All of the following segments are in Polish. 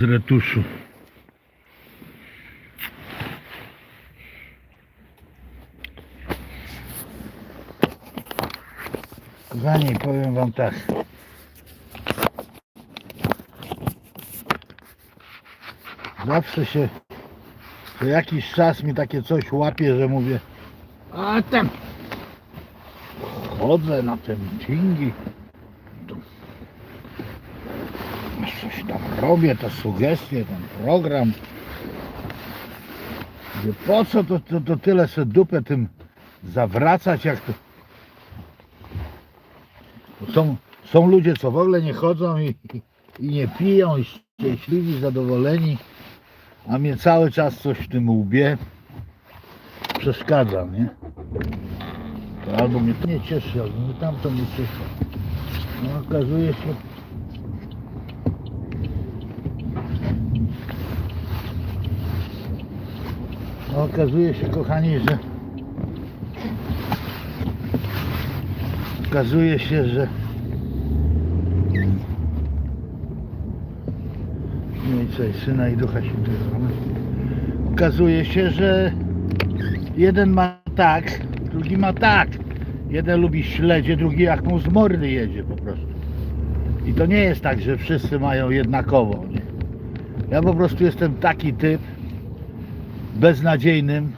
z retuszu. Kochani, powiem wam tak. Zawsze się co jakiś czas mi takie coś łapie, że mówię a tam chodzę na te meetingi to coś tam robię, te sugestie, ten program Mówię, po co to, to, to tyle se dupę tym zawracać jak to są, są ludzie co w ogóle nie chodzą i, i, nie piją i szczęśliwi, zadowoleni a mnie cały czas coś w tym łbie przeszkadza, nie? To albo mnie to nie cieszy, albo mnie tamto nie cieszy. No okazuje się, okazuje się kochani, że okazuje się, że No i syna i ducha świętego. Okazuje się, że jeden ma tak, drugi ma tak. Jeden lubi śledzie, drugi jak mu z mordy jedzie po prostu. I to nie jest tak, że wszyscy mają jednakowo. Ja po prostu jestem taki typ, beznadziejnym,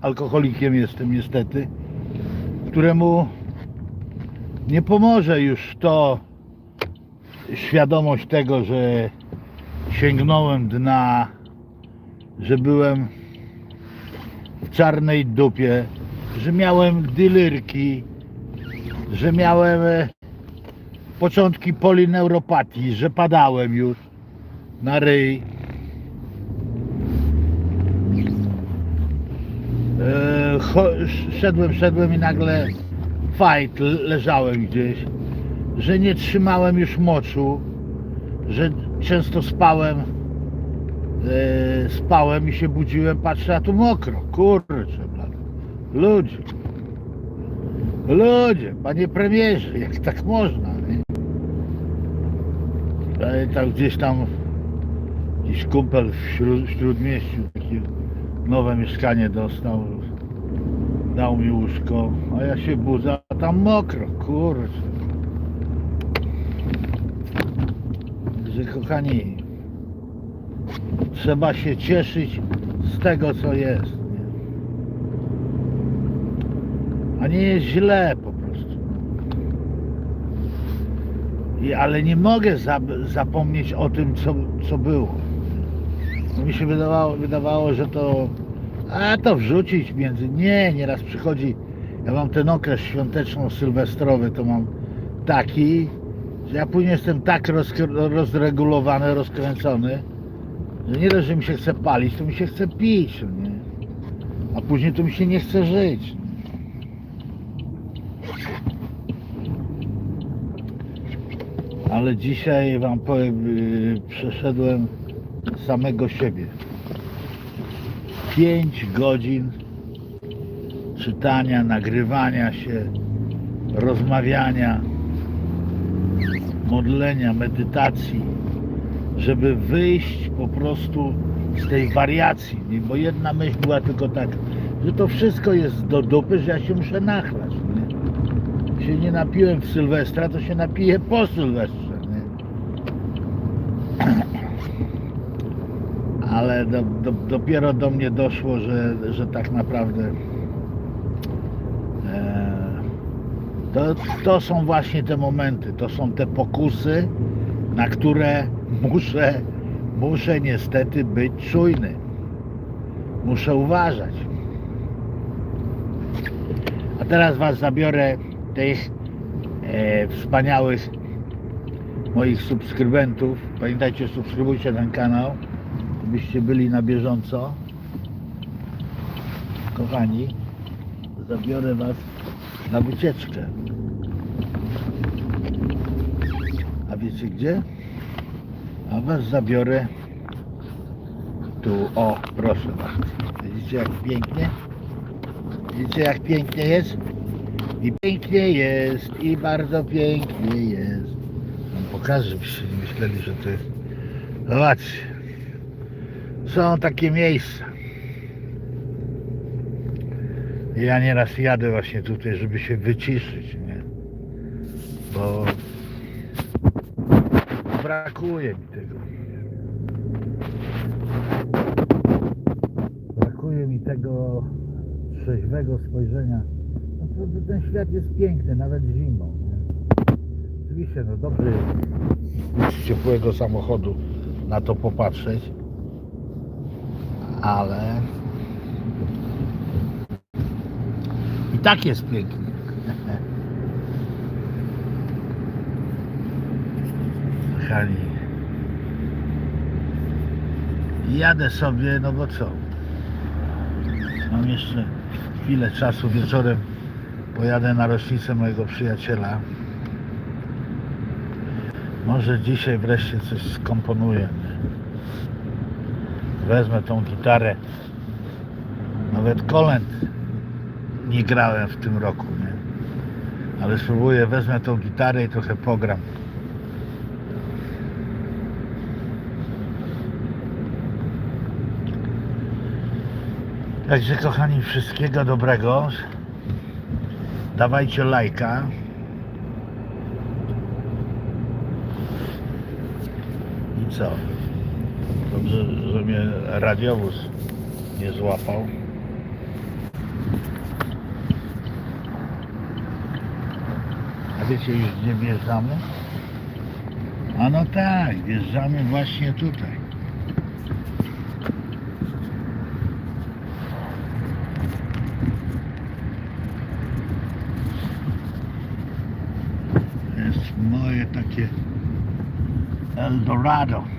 alkoholikiem jestem niestety, któremu nie pomoże już to świadomość tego, że sięgnąłem dna, że byłem w czarnej dupie, że miałem dylyrki, że miałem e, początki polineuropatii, że padałem już na ryj. E, cho- szedłem, szedłem i nagle fight, leżałem gdzieś, że nie trzymałem już moczu, że często spałem, e, spałem i się budziłem, patrzę, a tu mokro, kurczę, ludzie, ludzie, panie premierze, jak tak można, nie? E, tam gdzieś tam, gdzieś kumpel w śród, w Śródmieściu takie nowe mieszkanie dostał, dał mi łóżko, a ja się budzę, a tam mokro, kurczę. że kochani, trzeba się cieszyć z tego, co jest. Nie? A nie jest źle po prostu. I, ale nie mogę zap- zapomnieć o tym, co, co było. No mi się wydawało, wydawało, że to a to wrzucić między. Nie, nieraz przychodzi. Ja mam ten okres świąteczno-sylwestrowy, to mam taki, że ja później jestem tak rozk- rozregulowany, rozkręcony, że nie dość, że mi się chce palić, to mi się chce pić, nie? A później to mi się nie chce żyć. Ale dzisiaj wam powiem, yy, przeszedłem samego siebie. 5 godzin czytania, nagrywania się, rozmawiania modlenia, medytacji, żeby wyjść po prostu z tej wariacji, nie? bo jedna myśl była tylko taka, że to wszystko jest do dupy, że ja się muszę nachlać. Nie? Się nie napiłem w Sylwestra, to się napiję po Sylwestrze. Nie? Ale do, do, dopiero do mnie doszło, że, że tak naprawdę e, to, to są właśnie te momenty, to są te pokusy, na które muszę, muszę niestety być czujny. Muszę uważać. A teraz Was zabiorę tych e, wspaniałych moich subskrybentów. Pamiętajcie, subskrybujcie ten kanał, byście byli na bieżąco. Kochani, zabiorę Was na wycieczkę. A wiecie gdzie? A was zabiorę tu, o, proszę bardzo. Widzicie jak pięknie? Widzicie jak pięknie jest? I pięknie jest, i bardzo pięknie jest. Pokażę, myśleli, że to jest Zobaczcie. Są takie miejsca. Ja nieraz jadę właśnie tutaj, żeby się wyciszyć, nie? Bo brakuje mi tego. Brakuje mi tego trzeźwego spojrzenia. No to, ten świat jest piękny, nawet zimą. Nie? Oczywiście, no dobrze z ciepłego samochodu na to popatrzeć, ale i tak jest pięknie. Kochani, jadę sobie, no bo co? Mam jeszcze chwilę czasu wieczorem. Pojadę na rocznicę mojego przyjaciela. Może dzisiaj wreszcie coś skomponuję. Wezmę tą gitarę. Nawet kolęd nie grałem w tym roku, nie? Ale spróbuję, wezmę tą gitarę i trochę pogram. Także kochani, wszystkiego dobrego. Dawajcie lajka. I co? Dobrze, że mnie radiowóz nie złapał. A wiecie już gdzie wjeżdżamy? A no tak, wjeżdżamy właśnie tutaj. Jest moje takie Eldorado.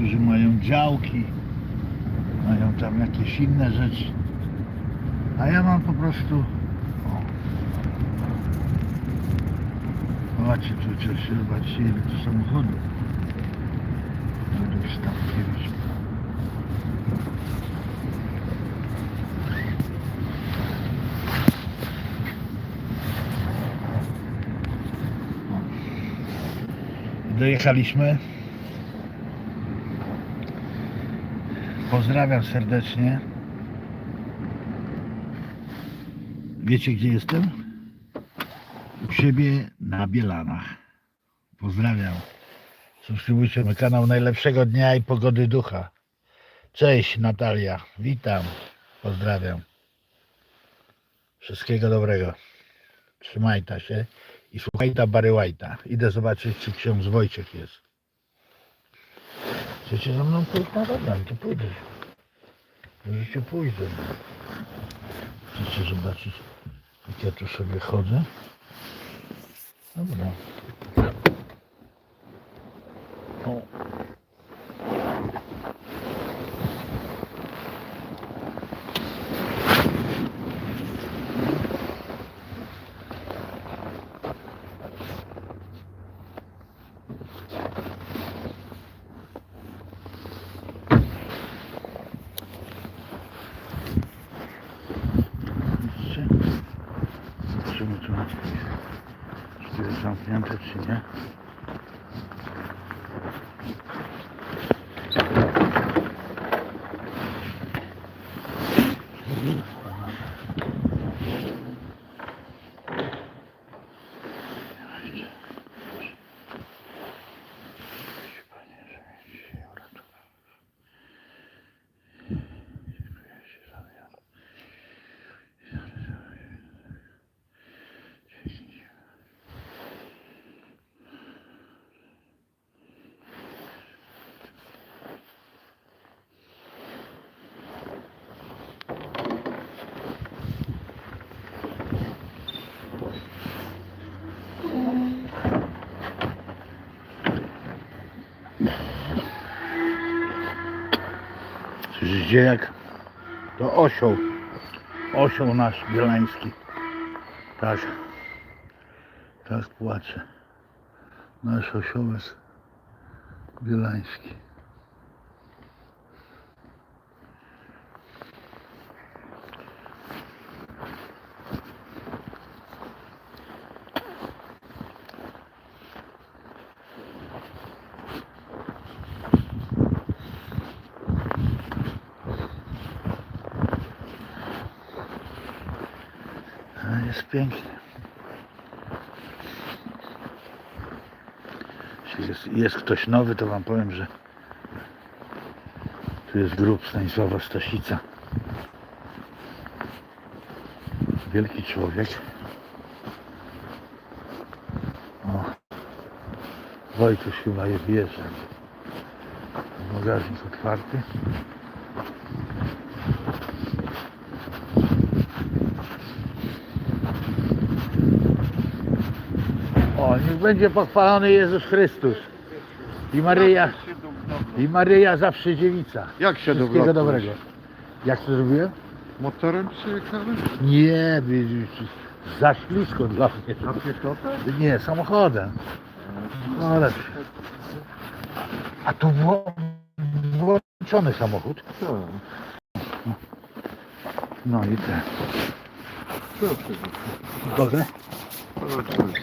Niektórzy mają działki, mają tam jakieś inne rzeczy. A ja mam po prostu. O. Zobaczcie, tu coś, zobaczcie ile tu samochodów. Dojechaliśmy. Pozdrawiam serdecznie. Wiecie gdzie jestem? U siebie na Bielanach. Pozdrawiam. Subskrybujcie mój kanał najlepszego dnia i pogody ducha. Cześć Natalia. Witam. Pozdrawiam. Wszystkiego dobrego. Trzymaj ta się i słuchaj ta Barry White'a. Idę zobaczyć, czy ksiądz Wojciech jest. Chcecie ze mną pójść na badanie, to pójdę. Możecie pójść ze mną. Chcecie zobaczyć, jak ja tu sobie chodzę? Dobra. O. Widzicie? Zobaczymy, czy czy jest zamknięte, czy nie. Panie, że mnie dzisiaj uratował. Dziękuję Ci za wiarę. Słyszycie jak to osioł, osioł nasz bielański. Tak, tak płacze. Nasz osiołek bielański. Pięknie. Jeśli jest, jest ktoś nowy, to wam powiem, że tu jest grób Stanisława Stasica. Wielki człowiek. O. Wojtuś chyba je wjeżdża. Bagażnik otwarty. O, niech będzie pochwalony Jezus Chrystus. I Maryja, i Maryja zawsze dziewica. Jak się Wszystkiego dobrego. Jak to zrobiłem? Motorem przyjechałeś? Nie, widzisz, za ślisko dla mnie. Na piechotę? Nie, samochodem. No ale... A tu włączony samochód. Tak. No i ten. Oczywiście.